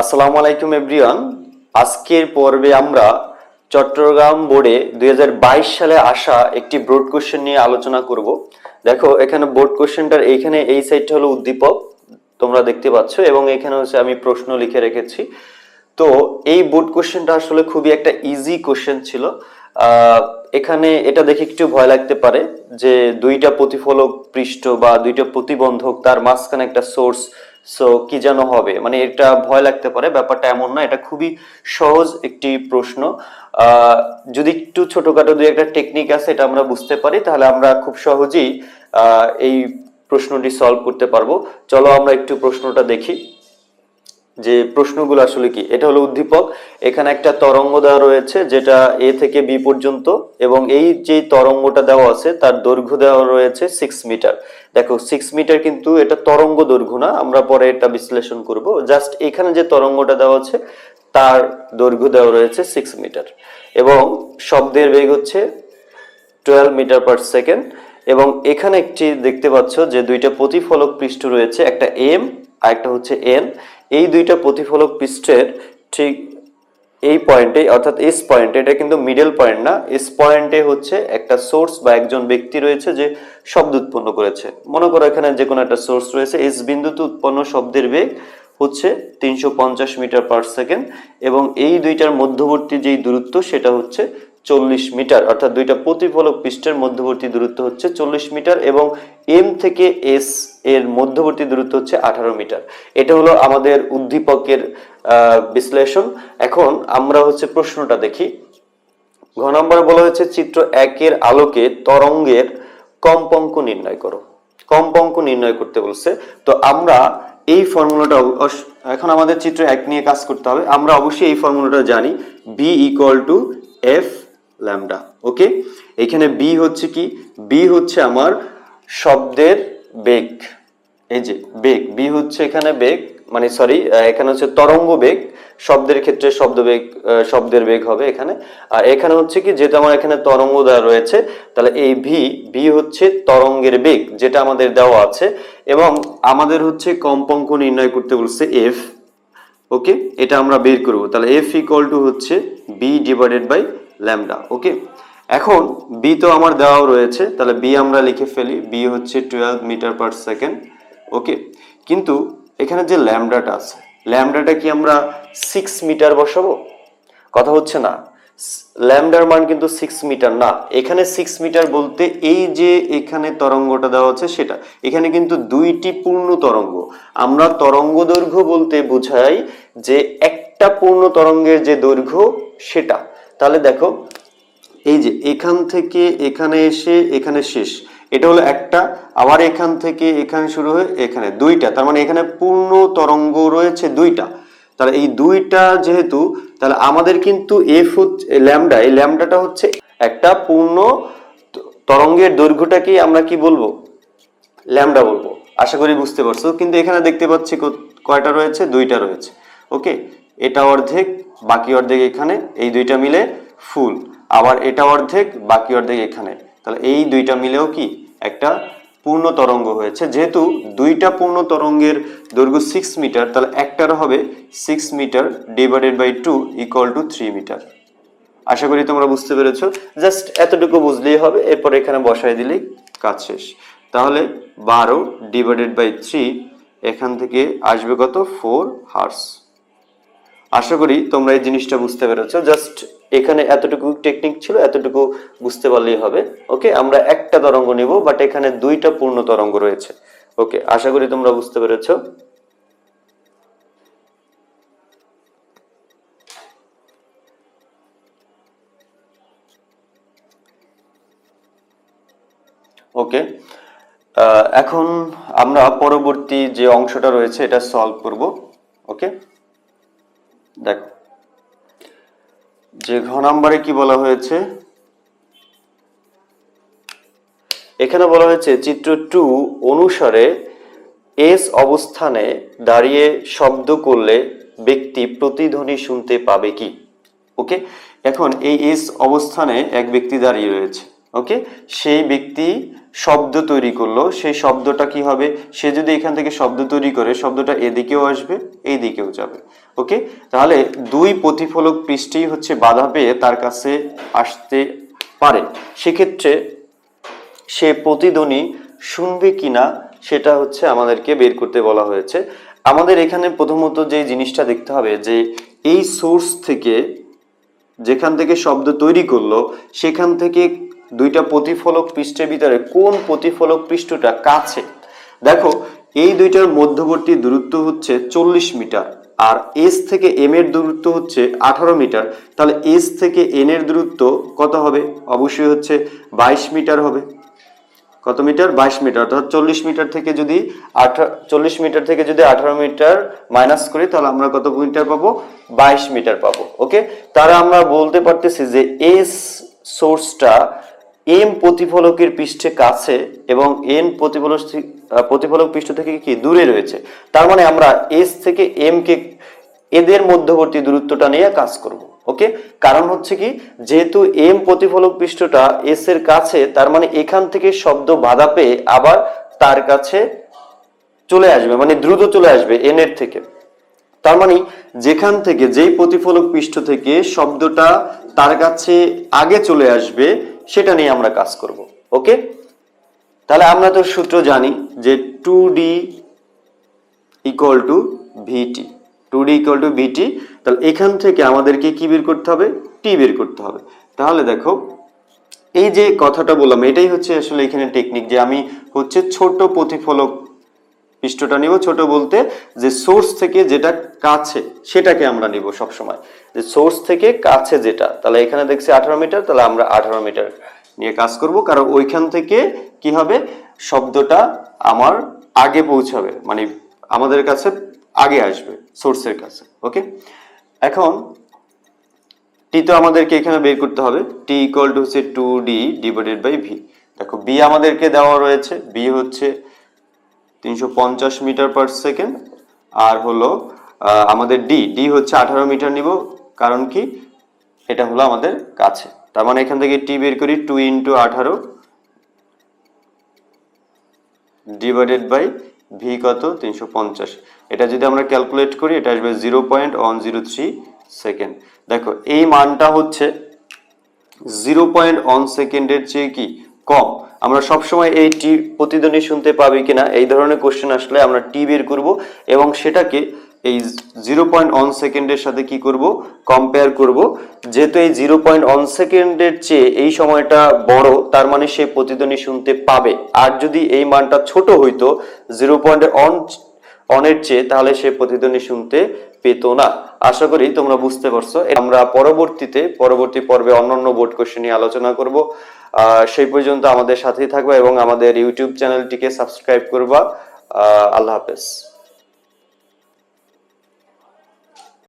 আসসালামু আলাইকুম এভরিওয়ান। আজকের পর্বে আমরা চট্টগ্রাম বোর্ডে দুই সালে আসা একটি বোর্ড কোশ্চেন নিয়ে আলোচনা করব। দেখো, এখানে বোর্ড কোশ্চেনটার এইখানে এই সাইডটা হলো উদ্দীপক, তোমরা দেখতে পাচ্ছ, এবং এখানে হচ্ছে আমি প্রশ্ন লিখে রেখেছি। তো এই বোর্ড কোশ্চেনটা আসলে খুবই একটা ইজি কোশ্চেন ছিল। এখানে এটা দেখে একটু ভয় লাগতে পারে যে দুইটা প্রতিফলক পৃষ্ঠ বা দুইটা প্রতিবন্ধক তার মাঝখানে একটা সোর্স সো কি যেন হবে? মানে এটা ভয় লাগতে পারে, ব্যাপারটা এমন না, এটা খুবই সহজ একটি প্রশ্ন। যদি একটু ছোটখাটো দুই একটা টেকনিক আছে, এটা আমরা বুঝতে পারি, তাহলে আমরা খুব সহজেই এই প্রশ্নটি সলভ করতে পারব। চলো আমরা একটু প্রশ্নটা দেখি। যে প্রশ্নগুলো আসলে কি? এটা হলো উদ্দীপক। এখানে একটা তরঙ্গ দেওয়া রয়েছে, যেটা এ থেকে বি পর্যন্ত, এবং এই যে তরঙ্গটা দেওয়া আছে, তার দৈর্ঘ্য দেওয়া রয়েছে সিক্স মিটার দেখো সিক্স মিটার কিন্তু এটা তরঙ্গ দৈর্ঘ্য না, আমরা পরে এটা বিশ্লেষণ করব। জাস্ট এখানে যে তরঙ্গটা দেওয়া আছে, তার দৈর্ঘ্য দেওয়া রয়েছে সিক্স মিটার এবং শব্দের বেগ হচ্ছে টুয়েলভ মিটার পার সেকেন্ড এবং এখানে একটি দেখতে পাচ্ছ যে দুইটা প্রতিফলক পৃষ্ঠ রয়েছে, একটা এম আর একটা হচ্ছে এন এই দুইটা প্রতিফলক পৃষ্ঠের ঠিক এই পয়েন্টে অর্থাৎ এস পয়েন্টে এটা কিন্তু মিডল পয়েন্ট না এস পয়েন্টে হচ্ছে একটা সোর্স বা একজন ব্যক্তি রয়েছে যে শব্দ উৎপন্ন করেছে। মনে করো এখানে যে কোনো একটা সোর্স রয়েছে এস বিন্দুতে উৎপন্ন শব্দের বেগ হচ্ছে তিনশো পঞ্চাশ মিটার পার সেকেন্ড এবং এই দুইটার মধ্যবর্তী যেই দূরত্ব, সেটা হচ্ছে চল্লিশ মিটার, অর্থাৎ দুইটা প্রতিফলক পৃষ্ঠের মধ্যবর্তী দূরত্ব হচ্ছে চল্লিশ মিটার এবং এম থেকে এস এর মধ্যবর্তী দূরত্ব হচ্ছে আঠারো মিটার। এটা হলো আমাদের উদ্দীপকের বিশ্লেষণ। এখন আমরা হচ্ছে প্রশ্নটা দেখি। ঘ নম্বরে বলা হয়েছে চিত্র একের আলোকে তরঙ্গের কম্পাঙ্ক নির্ণয় করো। কম্পাঙ্ক নির্ণয় করতে বলছে। তো আমরা এই ফর্মুলাটা এখন আমাদের চিত্র এক নিয়ে কাজ করতে হবে। আমরা অবশ্যই এই ফর্মুলাটা জানি। B equal to F lambda, okay? এখানে বি হচ্ছে কি? বি হচ্ছে আমার শব্দের বেগ। এই যে, বেগ। বি হচ্ছে এখানে বেগ মানে সরি এখানে হচ্ছে তরঙ্গ বেগ। শব্দের ক্ষেত্রে শব্দ বেগ শব্দের বেগ হবে এখানে। আর এখানে হচ্ছে কি যেটা আমার এখানে তরঙ্গ দেওয়া রয়েছে, তাহলে এই ভি ভি হচ্ছে তরঙ্গের বেগ, যেটা আমাদের দেওয়া আছে। এবং আমাদের হচ্ছে কম্পাঙ্ক নির্ণয় করতে বলছে এফ ওকে? এটা আমরা বের করব। তাহলে এফ ইকুয়াল টু হচ্ছে B divided by lambda, okay? এখন বি তো আমার দেওয়াও রয়েছে, তাহলে বি আমরা লিখে ফেলি বি হচ্ছে twelve metre per second okay? কিন্তু এখানে যে ল্যামডাটা আছে, ল্যামডাটা কি আমরা সিক্স মিটার বসাবো? কথা হচ্ছে না ল্যামডার মান কিন্তু সিক্স মিটার না, এখানে সিক্স মিটার বলতে এই যে এখানে তরঙ্গটা দেওয়া আছে সেটা, এখানে কিন্তু দুইটি পূর্ণ তরঙ্গ, আমরা তরঙ্গ দৈর্ঘ্য বলতে বোঝাই যে একটা পূর্ণ তরঙ্গের যে দৈর্ঘ্য সেটা তাহলে দেখো, এই যে এখান থেকে এখানে এসে এখানে শেষ। এটা হলো একটা, আবার এখান থেকে এখানে শুরু হয়ে এখানে, দুইটা। তার মানে এখানে পূর্ণ তরঙ্গ রয়েছে দুইটা। তাহলে এই দুইটা যেহেতু, তাহলে আমাদের কিন্তু এফ ল্যামডা। এই ল্যামডাটা হচ্ছে একটা পূর্ণ তরঙ্গের দৈর্ঘ্যটাকেই আমরা কি বলব? ল্যামডা বলব। আশা করি বুঝতে পারছ। কিন্তু এখানে দেখতে পাচ্ছি কয়টা রয়েছে? দুইটা রয়েছে। ওকে? এটা অর্ধেক বাকি অর্ধেক এখানে, এই দুইটা মিলে ফুল। আবার এটা অর্ধেক, বাকি অর্ধেক এখানে। তাহলে এই দুইটা মিলেও কি? একটা পূর্ণ তরঙ্গ হয়েছে। যেহেতু দুইটা পূর্ণ তরঙ্গের দৈর্ঘ্য সিক্স মিটার তাহলে একটার হবে six metre divided by two equal to three metre আশা করি তোমরা বুঝতে পেরেছ। জাস্ট এতটুকু বুঝলেই হবে, এরপর এখানে বসাই দিলেই কাজ শেষ। তাহলে বারো ডিভাইডেড বাই থ্রি এখান থেকে আসবে কত? ফোর হার্স আশা করি তোমরা এই জিনিসটা বুঝতে পেরেছ। জাস্ট এখানে এতটুকু টেকনিক ছিল, এতটুকু বুঝতে পারলেই হবে। ওকে আমরা একটা তরঙ্গ নিব বাট এখানে দুইটা পূর্ণ তরঙ্গ রয়েছে। ওকে আশা করি তোমরা বুঝতে পেরেছ। ওকে এখন আমরা পরবর্তী যে অংশটা রয়েছে, এটা সলভ করব। ওকে দেখো, যে ঘ নাম্বারে কি বলা হয়েছে? এখানে বলা হয়েছে, চিত্র টু অনুসারে এস অবস্থানে দাঁড়িয়ে শব্দ করলে ব্যক্তি প্রতিধ্বনি শুনতে পাবে কি? ওকে এখন এই এস অবস্থানে এক ব্যক্তি দাঁড়িয়ে রয়েছে। ওকে সেই ব্যক্তি শব্দ তৈরি করল, সেই শব্দটা কি হবে? সে যদি এখান থেকে শব্দ তৈরি করে, শব্দটা এদিকেও আসবে এই দিকেও যাবে। ওকে? তাহলে দুই প্রতিফলক পৃষ্ঠেই হচ্ছে বাধা পেয়ে তার কাছে আসতে পারে। সেক্ষেত্রে সে প্রতিধ্বনি শুনবে কিনা, সেটা হচ্ছে আমাদেরকে বের করতে বলা হয়েছে। আমাদের এখানে প্রথমত যে জিনিসটা দেখতে হবে যে, এই সোর্স থেকে যেখান থেকে শব্দ তৈরি করল, সেখান থেকে দুইটা প্রতিফলক পৃষ্ঠের ভিতরে কোন প্রতিফলক পৃষ্ঠটা কাছে? দেখো, এই দুইটার মধ্যবর্তী দূরত্ব হচ্ছে চল্লিশ মিটার, আর এস থেকে এম এর দূরত্ব হচ্ছে আঠারো মিটার। তাহলে এস থেকে এন এর দূরত্ব কত হবে? অবশ্যই হচ্ছে বাইশ মিটার হবে। কত মিটার? বাইশ মিটার। অর্থাৎ চল্লিশ মিটার থেকে যদি আঠা, চল্লিশ মিটার থেকে যদি আঠারো মিটার মাইনাস করি, তাহলে আমরা কত মিটার পাবো? বাইশ মিটার পাবো। ওকে তারা আমরা বলতে পারতেছি যে এস সোর্সটা এম প্রতিফলকের পৃষ্ঠে কাছে এবং এন প্রতিফলক প্রতিফলক পৃষ্ঠ থেকে কি দূরে রয়েছে? তার মানে আমরা এস থেকে এম কে এদের মধ্যবর্তী দূরত্বটা নিয়ে কাজ করব, ওকে? কারণ হচ্ছে কি, যেহেতু এম প্রতিফলক পৃষ্ঠটা এস এর কাছে, তার মানে এখান থেকে শব্দ বাধা পেয়ে আবার তার কাছে চলে আসবে মানে দ্রুত চলে আসবে এন এর থেকে। তার মানে যেখান থেকে, যেই প্রতিফলক পৃষ্ঠ থেকে শব্দটা তার কাছে আগে চলে আসবে সেটা নিয়ে আমরা কাজ করব, ওকে? তাহলে আমরা তো সূত্র জানি যে two D equal to VT two D equal to VT তাহলে এখান থেকে আমাদেরকে কি বের করতে হবে? টি বের করতে হবে। তাহলে দেখো, এই যে কথাটা বললাম, এটাই হচ্ছে আসলে এখানে টেকনিক যে আমি হচ্ছে ছোট প্রতিফলক পৃষ্ঠটা নিব ছোট বলতে যে সোর্স থেকে যেটা কাছে, সেটাকে আমরা নিব সবসময়। যে সোর্স থেকে কাছে যেটা, তাহলে এখানে দেখছি আঠারো মিটার, তাহলে আমরা আঠারো মিটার নিয়ে কাজ করব। কারণ ওইখান থেকে কি হবে? শব্দটা আমার আগে পৌঁছাবে মানে আমাদের কাছে আগে আসবে সোর্সের কাছে ওকে এখন টি তো আমাদেরকে এখানে বের করতে হবে। টি ইকুয়াল টু হচ্ছে two D divided by V দেখো বি আমাদেরকে দেওয়া রয়েছে বি হচ্ছে তিনশো পঞ্চাশ মিটার পার সেকেন্ড আর হলো আমাদের ডি ডি হচ্ছে আঠারো মিটার নিব, কারণ কি? এটা হলো আমাদের কাছে। তার মানে এখান থেকে টি বের করি টু ইন্টু আঠারো ডিভাইডেড বাই ভি কত? তিনশো পঞ্চাশ। এটা যদি আমরা ক্যালকুলেট করি, এটা আসবে zero point one zero three second দেখো, এই মানটা হচ্ছে জিরো পয়েন্ট ওয়ান সেকেন্ডের চেয়ে কি? কম। আমরা সবসময় এই টি প্রতিধ্বনি শুনতে পাবি কিনা, এই ধরনের কোশ্চেন আসলে আমরা টি বের করব এবং সেটাকে এই জিরো পয়েন্ট ওয়ান সেকেন্ডের সাথে কি করব কম্পেয়ার করব। যেহেতু এই জিরো পয়েন্ট ওয়ান সেকেন্ডের চেয়ে এই সময়টা বড়, তার মানে সে প্রতিধ্বনি শুনতে পাবে। আর যদি এই মানটা ছোট হইতো জিরো পয়েন্ট অন অনের চেয়ে, তাহলে সে প্রতিধ্বনি শুনতে পেতো না। আশা করি তোমরা বুঝতে পারছ। আমরা পরবর্তীতে, পরবর্তী পর্বে অন্যান্য বোর্ড কোশ্চেন নিয়ে আলোচনা করব। সেই পর্যন্ত আমাদের সাথেই থাকবে এবং আমাদের ইউটিউব চ্যানেলটিকে সাবস্ক্রাইব করবা। আল্লাহ হাফেজ।